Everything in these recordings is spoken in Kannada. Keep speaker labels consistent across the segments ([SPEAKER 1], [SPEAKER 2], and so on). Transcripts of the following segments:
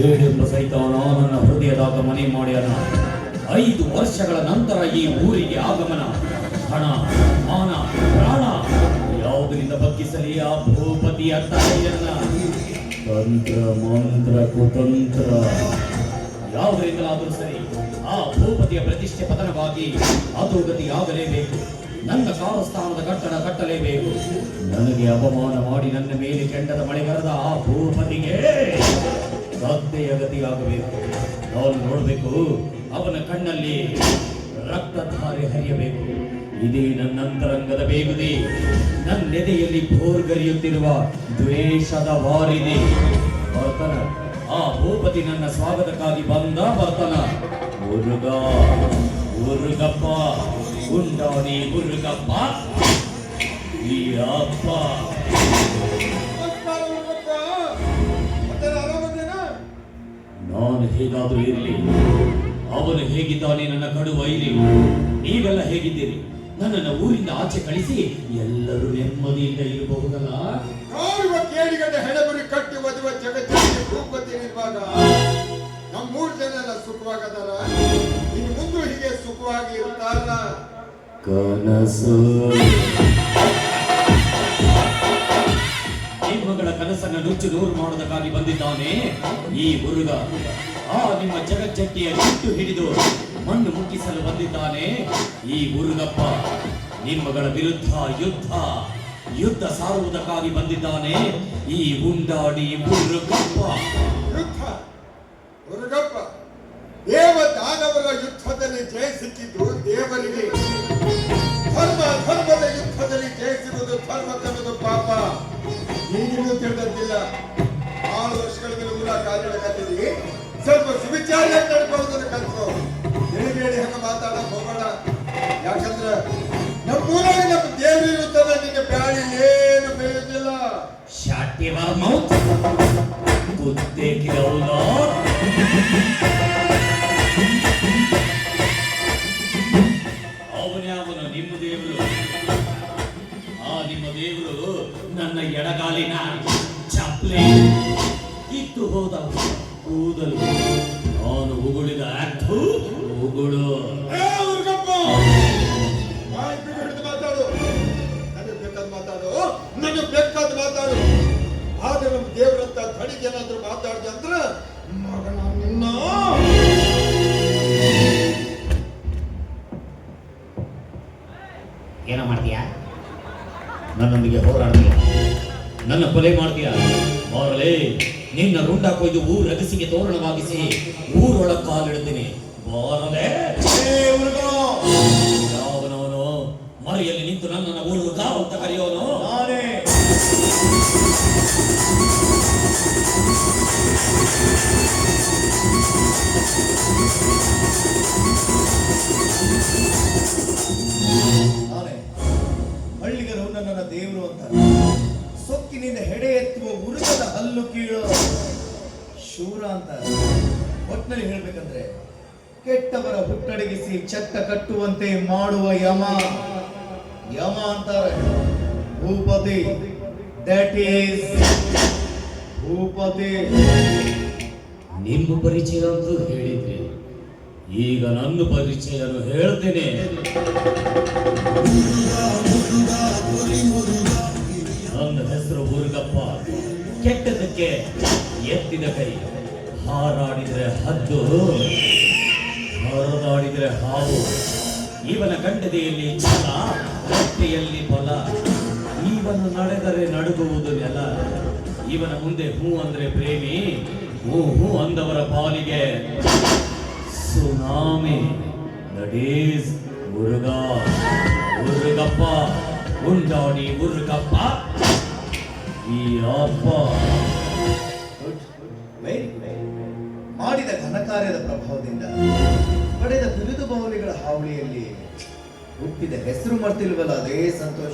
[SPEAKER 1] ಸೇಡೆಂಬ ಸೈತಾನ ನನ್ನ ಹೃದಯದಾಗ ಮನೆ ಮಾಡ್ಯಾನ ಐದು ವರ್ಷಗಳ ನಂತರ ಈ ಊರಿಗೆ ಆಗಮನ. ಹಣ, ಮಾನ, ಪ್ರಾಣ ಯಾವುದರಿಂದ ಬಗ್ಗಿಸಲಿ ಆ ಭೂಪತಿಯ ತಾಯಿಯನ್ನ? ತಂತ್ರ, ಮಂತ್ರ, ಕುತಂತ್ರ. ಯಾವುದರಿಂದಲಾದರೂ ಸರಿ ಆ ಭೂಪತಿಯ ಪ್ರತಿಷ್ಠೆ ಪತನವಾಗಿ ಆಗಲೇಬೇಕು ನನ್ನ ಕಾಲಸ್ಥಾನದ ಕಟ್ಟಡ ಕಟ್ಟಲೇಬೇಕು. ನನಗೆ ಅಪಮಾನ ಮಾಡಿ ನನ್ನ ಮೇಲೆ ಕೆಂಡದ ಮಳೆಗರದ ಆ ಭೂಪತಿಗೆ ಶ್ರದ್ಧೆಯ ಗತಿಯಾಗಬೇಕು ನಾನು ನೋಡಬೇಕು, ಅವನ ಕಣ್ಣಲ್ಲಿ ರಕ್ತಧಾರೆ ಹರಿಯಬೇಕು. ಇದೇ ನನ್ನ ಅಂತರಂಗದ ಬೇಗುದಿ ನನ್ನೆದೆಯಲ್ಲಿ ಭೋರ್ಗರಿಯುತ್ತಿರುವ ದ್ವೇಷದ ವಾರಿದೆ. ಬರ್ತನ ಆ ಭೂಪತಿ ನನ್ನ ಸ್ವಾಗತಕ್ಕಾಗಿ ಬಂದ ಬರ್ತನ ಮುರುಗ ಮುರುಗಪ್ಪ ಉಂಡಾಣಿ ಮುರುಗಪ್ಪ ಈ ಅಪ್ಪ ನಾನು ಹೇಗಾದರೂ ಇರಲಿ. ಅವನು ಹೇಗಿದ್ದಾನೆ ನನ್ನ ಕಡು ವೈರಿ ನೀವೆಲ್ಲ ಹೇಗಿದ್ದೀರಿ? ನನ್ನ ಊರಿಂದ ಆಚೆ ಕಳಿಸಿ ಎಲ್ಲರೂ ನೆಮ್ಮದಿಯಿಂದ ಇರಬಹುದಲ್ಲ?
[SPEAKER 2] ಕಾಯುವ ಕೇಳಿಗದ ಹೆಣಗುರಿ ಕಟ್ಟಿ ಒದುವ ಜಗತ್ತಿನಲ್ಲಿ ಭೂಪತಿ ಇರುವಾಗ ಮೂರು ಜನ ಎಲ್ಲ ಸುಖವಾಗದಾರ ಇನ್ನು ಮುಂದೆ ಹೀಗೆ ಸುಖವಾಗಿ ಇರ್ತಾರ
[SPEAKER 1] ಕನಸು. ನಿಮ್ಮಗಳ ಕನಸನ್ನು ನುಚ್ಚು ನೂರು ಮಾಡೋದಕ್ಕಾಗಿ ಬಂದಿದ್ದಾನೆ. ಈ ಹುಡುಗ ಆ, ನಿಮ್ಮ ಜಗಜ್ಜಟ್ಟಿಯ ಕಿಟ್ಟು ಹಿಡಿದು ಮಣ್ಣು ಮುಟ್ಟಿಸಲು ಬಂದಿದ್ದಾನೆ. ಈ ಹುರುಗಪ್ಪ ನಿಮ್ಮಗಳ ವಿರುದ್ಧ ಯುದ್ಧ ಯುದ್ಧ ಸಾರುವುದಕ್ಕಾಗಿ ಬಂದಿದ್ದಾನೆ. ಈ ಉಂಡಾಡಿ ಹುರುಗಪ್ಪ
[SPEAKER 2] ಯುದ್ಧ ಹುಡುಗಪ್ಪ ದೇವ ದಾನವರ ಯುದ್ಧದಲ್ಲಿ ಜಯಿಸಿದ್ದು ದೇವರಿಗೆ. ಧರ್ಮ, ಧರ್ಮದ ಯುದ್ಧದಲ್ಲಿ ಜಯಿಸಿರುವುದು ತನ್ನದು ಪಾಪ. ನೀನಿನ್ನೂ ತಿಳಿದಂತಿಲ್ಲ. ಆರು ವರ್ಷಗಳ ಊರ ಕಾಲಿಡಕತ್ತಿದ್ವಿ ಸ್ವಲ್ಪ ಸುವಿಚಾರ ಕಲ್ತು ಕಲ್ತ್ಕೋ. ತಿಳಿಬೇಡಿ ಹಂಗ ಮಾತಾಡಕ್ ಹೋಗೋಣ ಯಾಕಂದ್ರ ನಮ್ಮ ಊರಾಗ ನಮ್ಮ ದೇವ್ರು ಇರುತ್ತಲ್ಲ ನಿನ್ನ ಬ್ಯಾಳಿ ಏನು ಬೇಯುದಿಲ್ಲ
[SPEAKER 1] ಮೌತ್. ಗೊತ್ತೇ mouth. ಎಡಗಾಲಿನ ಚಪ್ಪಲಿ. ಕಿತ್ತು ಹೋದ ಕೂದಲು. ನಾನು ಉಗುಳಿದ ಅರ್ಥು ಉಗುಳು.
[SPEAKER 2] ನನಗೆ ಬೇಕಾದ ಮಾತಾಡು. ನನಗೆ ಬೇಕಾದ ಮಾತಾಡು. ಆದ್ರೆ ನಮ್ಮ ದೇವ್ರಂತ ಥಳಿಗೆ ಏನಾದ್ರೂ ಮಾತಾಡಿದೆ ಅಂದ್ರ ಮಗನ ನಿನ್ನ.
[SPEAKER 1] ಏನೋ ಮಾಡ್ತೀಯಾ? ನನ್ನೊಂದಿಗೆ ಹೋರಾಡ್ತೀಯ? ನನ್ನ ಕೊಲೆ ಮಾಡ್ತೀಯ? ಬಾರಲೇ ನಿನ್ನ ರುಂಡ ಕೊಯ್ದು ಊರ ಅಗಸಿಗೆ ತೋರಣವಾಗಿಸಿ ಊರೊಳ ಕಾಲಿಡ್ತೀನಿ. ಬಾರಲೇ! ಯಾವನವನು ಮರೆಯಲ್ಲಿ ನಿಂತು ನನ್ನನ್ನು ಊರು ಅಂತ ಕರೆಯೋನು?
[SPEAKER 2] ನಾನೇ.
[SPEAKER 3] ಕೆಟ್ಟವರ ಹುಟ್ಟಡಗಿಸಿ ಚತ್ತ ಕಟ್ಟುವಂತೆ ಮಾಡುವ ಯಮ. ಯಮ ಅಂತಾರೆ. ಭೂಪತಿ. That is Bhupati.
[SPEAKER 1] ನಿಮ್ಮ ಪರಿಚಯ ಅಂತೂ ಹೇಳಿದ್ರಿ. ಈಗ ನನ್ನ ಪರಿಚಯ ಹೇಳ್ತೇನೆ. ನನ್ನ ಹೆಸರು ಮುರುಗಪ್ಪ. ಕೆಟ್ಟದಕ್ಕೆ ಎತ್ತಿದ ಕೈ. ಹಾರಾಡಿದ್ರೆ ಹದ್ದು. ಹರಿದಾಡಿದ್ರೆ ಹಾವು. ಇವನ ಗಂಡದೆಯಲ್ಲಿ ಛಲ ಕಟ್ಟೆಯಲ್ಲಿ ಫಲ ಇವನು ನಡೆದರೆ ನಡುಗುವುದು ನೆಲ. ಇವನ ಮುಂದೆ ಹೂ ಅಂದ್ರೆ ಪ್ರೇಮಿ. ಹೂ ಹೂ ಅಂದವರ ಪಾಲಿಗೆ. Tsunami. That is Muruga Murugappa ಉಂಡಾಡಿ Murugappa ಈ ಅಪ್ಪ.
[SPEAKER 3] ಮಾಡಿದ ಘನಕಾರ್ಯದ ಪ್ರಭಾವದಿಂದ. ಮೌಲ್ಯಗಳ ಹುಟ್ಟಿದ ಹೆಸರು ಮರ್ತಿಲ್ವಲ್ಲ ಅದೇ ಸಂತೋಷ.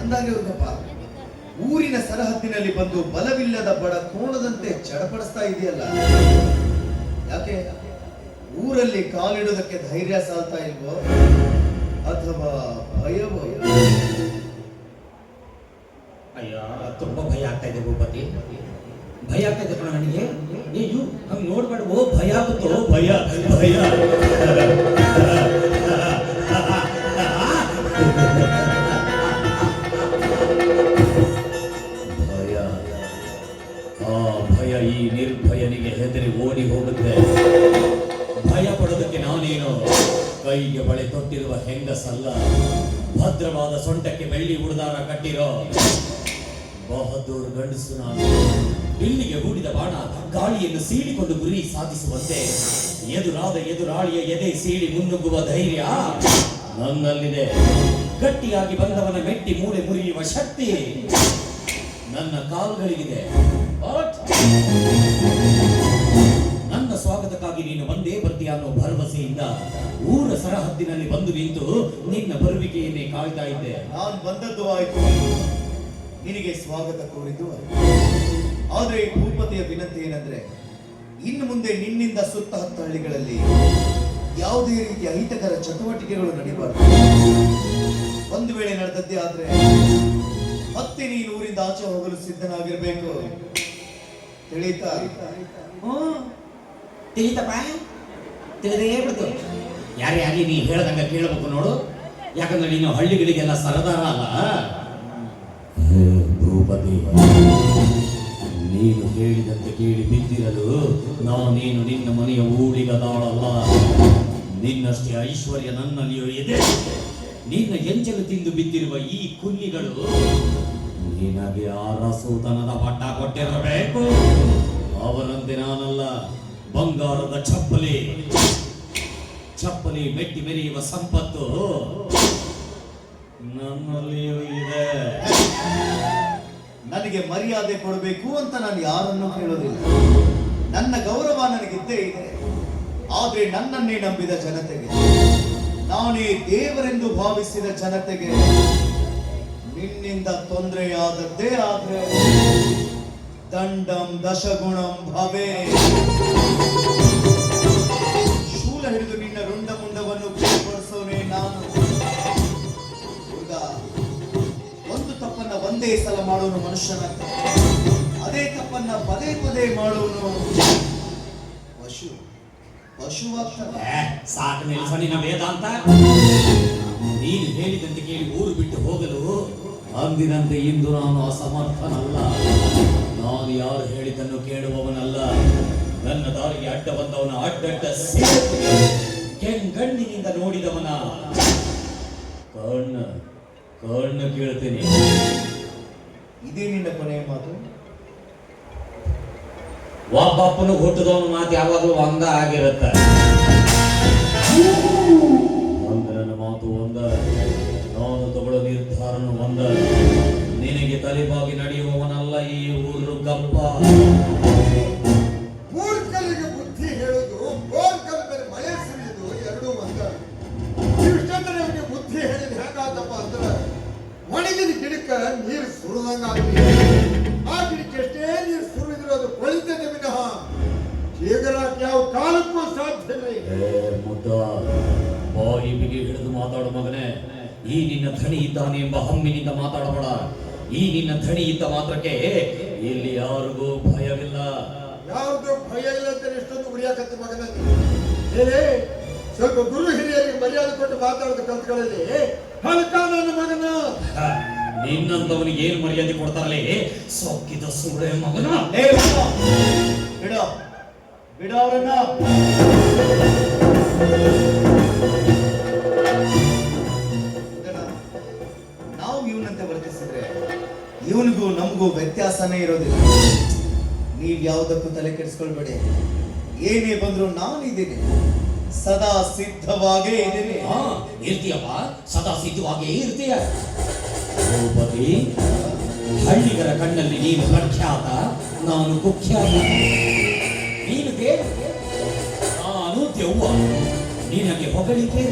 [SPEAKER 3] ಅಂದಾಗ ಊರಿನ ಸರಹದ್ದಿನಲ್ಲಿ ಬಂದು ಬಲವಿಲ್ಲದ ಬಡ ಕೋಣದಂತೆ ಚಡಪಡಿಸ್ತಾ ಇದೆಯಲ್ಲ. ಯಾಕೆ? ಊರಲ್ಲಿ ಕಾಲಿಡೋದಕ್ಕೆ ಧೈರ್ಯ ಸಾಲ್ತಾ ಇಲ್ವೋ? ಅಥವಾ ಭಯವೋ?
[SPEAKER 1] ಅಯ್ಯ ತುಂಬಾ ಭಯ ಆಗ್ತಾ ಇದೆ ಭೂಪತಿ. ಭಯ ಆಗ್ತೈತೆ ಕಣ ನನಗೆ. ಹಂಗ್ ನೋಡ್ಬೇಡ. ಓ ಭಯ ಆಗುತ್ತೋ? ಭಯ ಭಯ ಭಯ. ಆ ಭಯ ಈ ನಿರ್ಭಯನಿಗೆ ಹೆದರಿ ಓಡಿ ಹೋಗುತ್ತೆ. ಭಯ ಪಡೋದಕ್ಕೆ ನಾನೇನು? ಕೈಗೆ ಬಳೆ ತೊಟ್ಟಿರುವ ಹೆಂಗಸಲ್ಲ. ಭದ್ರವಾದ ಸೊಂಟಕ್ಕೆ ಬೆಳ್ಳಿ ಉಡದಾರ ಕಟ್ಟಿರೋ. ಬಹದ್ದೂರ್ ಗಂಡಸು ನಾನು. ಇಲ್ಲಿಗೆ ಹೂಡಿದ ಬಾಣ ಗಾಳಿಯನ್ನು ಸೀಳಿಕೊಂಡು ಗುರಿ ಸಾಧಿಸುವಂತೆ. ಎದುರಾದ ಎದುರಾಳಿಯ ಎದೆ ಸೀಳಿ ಮುನ್ನುಗ್ಗುವ ಧೈರ್ಯ ನನ್ನಲ್ಲಿದೆ. ಗಟ್ಟಿಯಾಗಿ ಬಂದವನ ಮೆಟ್ಟಿ ಮೂಳೆ ಮುರಿಯುವ ಶಕ್ತಿ. ನನ್ನ ಕಾಲುಗಳಿಗಿದೆ. ನನ್ನ ಸ್ವಾಗತಕ್ಕಾಗಿ ನೀನು ಒಂದೇ ಬರ್ತೀಯ ಅನ್ನೋ ಭರವಸೆಯಿಂದ ಊರ ಸರಹದ್ದಿನಲ್ಲಿ ಬಂದು ನಿಂತು ನಿನ್ನ ಬರುವಿಕೆಯನ್ನೇ ಕಾಯ್ತಾ ಇದ್ದೆ.
[SPEAKER 3] ನಾನು ಬಂದದ್ದು ಆಯ್ತು. ನಿನಗೆ ಸ್ವಾಗತ ಕೋರಿದ್ದು ಆದರೆ ಭೂಪತಿಯ ವಿನಂತಿ ಏನಂದ್ರೆ ಇನ್ನು ಮುಂದೆ ನಿನ್ನಿಂದ ಸುತ್ತ ಹತ್ತು ಹಳ್ಳಿಗಳಲ್ಲಿ ಯಾವುದೇ ರೀತಿಯ ಅಹಿತಕರ ಚಟುವಟಿಕೆಗಳು ನಡೀಬಾರ್ದು. ಒಂದು ವೇಳೆ ನಡೆದದ್ದೇ ಆದ್ರೆ ಮತ್ತೆ ನೀನು ಊರಿಂದ ಆಚೆ ಹೋಗಲು ಸಿದ್ಧನಾಗಿರ್ಬೇಕು. ತಿಳಿತಾ?
[SPEAKER 1] ತಿಳಿತಪ್ಪ ತಿಳಿದೇ ಬಿಡ್ತು. ಯಾರೇ ಆಗಲಿ ನೀ ಹೇಳದಂಗ ಕೇಳಬೇಕು ನೋಡು. ಯಾಕಂದ್ರೆ ನೀನು ಹಳ್ಳಿಗಳಿಗೆಲ್ಲ ಸರದಾರ ಅಲ್ಲ. ಭೂಪತಿ ನೀನು ಹೇಳಿದಂತೆ ಕೇಳಿ ಬಿದ್ದಿರಲು ನೀನು ನಿನ್ನ ಮನೆಯ ಊಳಿಗದಾಳಲ್ಲ ನಿನ್ನಷ್ಟೇ ಐಶ್ವರ್ಯ ನನ್ನಲ್ಲಿಯೂ ಇದೆ. ನಿನ್ನ ಎಂಜಲು ತಿಂದು ಬಿದ್ದಿರುವ ಈ ಕುಲ್ಲಿಗಳು ನಿನಗೆ ಅರಸೂತನದ ಪಟ್ಟ ಕೊಟ್ಟಿರಬೇಕು. ಅವನಂತೆ ನಾನಲ್ಲ, ಬಂಗಾರದ ಚಪ್ಪಲಿ. ಚಪ್ಪಲಿ ಮೆಟ್ಟಿ ಮೆರೆಯುವ ಸಂಪತ್ತು ನನ್ನಲ್ಲಿಯೂ ಇದೆ.
[SPEAKER 3] ನನಗೆ ಮರ್ಯಾದೆ ಕೊಡಬೇಕು ಅಂತ ನಾನು ಯಾರನ್ನು ಕೇಳೋದಿಲ್ಲ ನನ್ನ ಗೌರವ ನನಗಿದ್ದೇ ಇದೆ. ಆದ್ರೆ ನನ್ನನ್ನೇ ನಂಬಿದ ಜನತೆಗೆ ನಾನೇ ದೇವರೆಂದು ಭಾವಿಸಿದ ಜನತೆಗೆ ನಿನ್ನಿಂದ ತೊಂದರೆಯಾದದ್ದೇ ಆದ್ರೆ ದಂಡಂ ದಶಗುಣಂ ಭವೇ. ಶೂಲ ಹಿಡಿದು ನಿನ್ನ ರುಂಡ ಮುಂಡವನ್ನು ಬೇರ್ಪಡಿಸೋನೇ ನಾನು. ಈಗ ಒಂದು ತಪ್ಪನ್ನ ಒಂದೇ ಸಲ ಮಾಡೋನು ಮನುಷ್ಯನ ಅದೇ ತಪ್ಪನ್ನ ಪದೇ ಪದೇ ಮಾಡೋನು.
[SPEAKER 1] ಸಾಕು ನಿಲ್ಸ ನಿನ್ನ ವೇದಾಂತ. ನೀನು ಹೇಳಿದಂತೆ ಕೇಳಿ ಊರು ಬಿಟ್ಟು ಹೋಗಲು ಅಂದಿನಂತೆ ಇಂದು ನಾನು ಅಸಮರ್ಥನಲ್ಲ. ನಾನು ಯಾರು ಹೇಳಿದ್ದನ್ನು ಕೇಳುವವನಲ್ಲ. ನನ್ನ ದಾರಿಗೆ ಅಡ್ಡ ಬಂದವನ ಅಡ್ಡಡ್ಡ ಕೆಂಗಣ್ಣಿನಿಂದ ನೋಡಿದವನ. ಕಣ್ಣ ಕಣ್ಣು ಕೇಳ್ತೇನೆ.
[SPEAKER 3] ಇದೇ ನಿನ್ನ ಕೊನೆಯ ಮಾತು?
[SPEAKER 1] ಒಬ್ಬಪ್ಪನು ಹುಟ್ಟಿದವನ ಮಾತು ಯಾವಾಗಲೂ ಒಂದ ಆಗಿರುತ್ತೆ. ಒಂದ ನನ್ನ ಮಾತು ಒಂದ ನಾನು ತಗೊಳ್ಳೋ ನಿರ್ಧಾರನು ಒಂದ. ನಿನಗೆ ತಲೆಬಾಗಿ ನಡೆಯುವವನಲ್ಲ ಈ ಊರು ಗಪ್ಪ ಮುದ್ದ ಬಾಯಿ ಬಿಗಿ ಹಿಡಿದು ಮಾತಾಡು ಮಗನೇ. ಈ ನಿನ್ನ ಧಣಿ ಇದ್ದಾನೆ ಎಂಬ ಹಮ್ಮಿನಿಂದ ಮಾತಾಡಬೇಡ. ಈ ನಿನ್ನ ಧಣಿ ಇದ್ದ ಮಾತ್ರಕ್ಕೆ ಇಲ್ಲಿ ಯಾರಿಗೂ ಭಯವಿಲ್ಲ.
[SPEAKER 2] ಯಾರಿಗೂ ಭಯ ಇಲ್ಲ ಅಂತ ಎಷ್ಟೊಂದು ಉಳಿಯಾಕತ್ತೆ ಮಗನೇ ಹೇಳಿ ಸ್ವಲ್ಪ ಗುರು ಹಿರಿಯರಿಗೆ ಮರ್ಯಾದೆ ಕೊಟ್ಟು ಮಾತಾಡೋದು ಕಲ್ತ್ಗಳಲ್ಲಿ ಹಲ್ಕ ನನ್ನ ಮಗನ?
[SPEAKER 1] ನಿನ್ನಂತವನಿಗೆ ಏನು ಮರ್ಯಾದೆ ಕೊಡ್ತಾರಲೇ ಸೊಕ್ಕಿದ ಸುಳೆ ಮಗನ.
[SPEAKER 3] ಏ ಬಿಡ ಅವರನ್ನ ನಾವು ಇವನಂತೆ ವರ್ತಿಸಿದ್ರೆ ಇವನಿಗೂ ನಮಗೂ ವ್ಯತ್ಯಾಸನೇ ಇರೋದಿಲ್ಲ. ನೀವು ಯಾವುದಕ್ಕೂ ತಲೆ ಕೆಡಿಸ್ಕೊಳ್ಬೇಡಿ. ಏನೇ ಬಂದ್ರು ನಾನಿದ್ದೀನಿ ಸದಾ ಸಿದ್ಧವಾಗೇ ಇದ್ದೀನಿ.
[SPEAKER 1] ಹಾ, ಇರ್ತೀಯಪ್ಪ. ಸದಾ ಸಿದ್ಧವಾಗೇ ಇರ್ತೀಯ. ಭೂಪತಿ ಹಳ್ಳಿಗರ ಕಣ್ಣಲ್ಲಿ ನೀನು ಪ್ರಖ್ಯಾತ. ನಾನು ಕುಖ್ಯಾತ. ದೇವ ನಾನು ದೆವ್ವ. ನಿನಗೆ ಹೊಗಳಿಕೆ,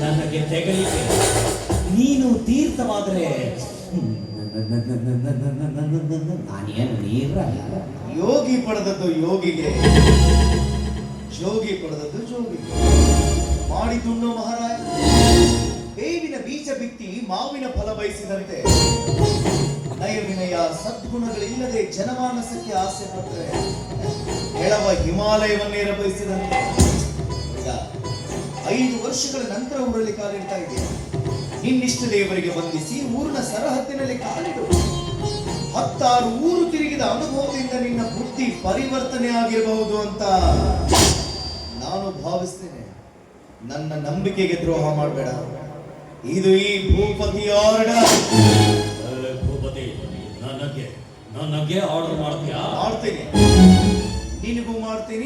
[SPEAKER 1] ನನಗೆ ತೆಗಳಿಕೆ. ನೀನು ತೀರ್ಥವಾದರೆ ನಾನೇನು ನೀರಲ್ಲ
[SPEAKER 3] ಯೋಗಿ ಪಡೆದದ್ದು ಯೋಗಿಗೆ, ಜೋಗಿ ಪಡೆದದ್ದು ಜೋಗಿಗೆ. ಮಾಡಿ ಮಹಾರಾಜ. ಬೇವಿನ ಬೀಜ ಬಿತ್ತಿ ಮಾವಿನ ಫಲ ಬಯಸಿದಂತೆ. ನಯ ವಿನಯ ಸದ್ಗುಣಗಳಿಲ್ಲದೆ ಜನಮಾನಸಕ್ಕೆ ಆಸೆ ಪಟ್ಟರೆ ಕೆಳವ ಹಿಮಾಲಯವನ್ನೇರ ಬಯಸಿದಂತೆ ಐದು ವರ್ಷಗಳ ನಂತರ ಊರಲ್ಲಿ ಕಾಲಿಡ್ತಾ ಇದೆ. ನಿನ್ನಿಷ್ಟ ದೇವರಿಗೆ ಬಂಧಿಸಿ ಊರಿನ ಸರಹದ್ದಿನಲ್ಲಿ ಕಾಲಿಡು. ಹತ್ತಾರು ಊರು ತಿರುಗಿದ ಅನುಭವದಿಂದ ನಿನ್ನ ಬುದ್ಧಿ ಪರಿವರ್ತನೆ ಆಗಿರಬಹುದು ಅಂತ ನಾನು ಭಾವಿಸ್ತೇನೆ. ನನ್ನ ನಂಬಿಕೆಗೆ ದ್ರೋಹ ಮಾಡಬೇಡ. ಇದು ಈ ಭೂಪತಿಯ ಆರ್ಡರ್
[SPEAKER 1] ಏ, ಭೂಪತಿ ನನಗೆ ಆರ್ಡರ್ ಮಾಡ್ತೀಯಾ?
[SPEAKER 3] ಮಾಡ್ತೀನಿ. ನಿನಗೂ ಮಾಡ್ತೀನಿ.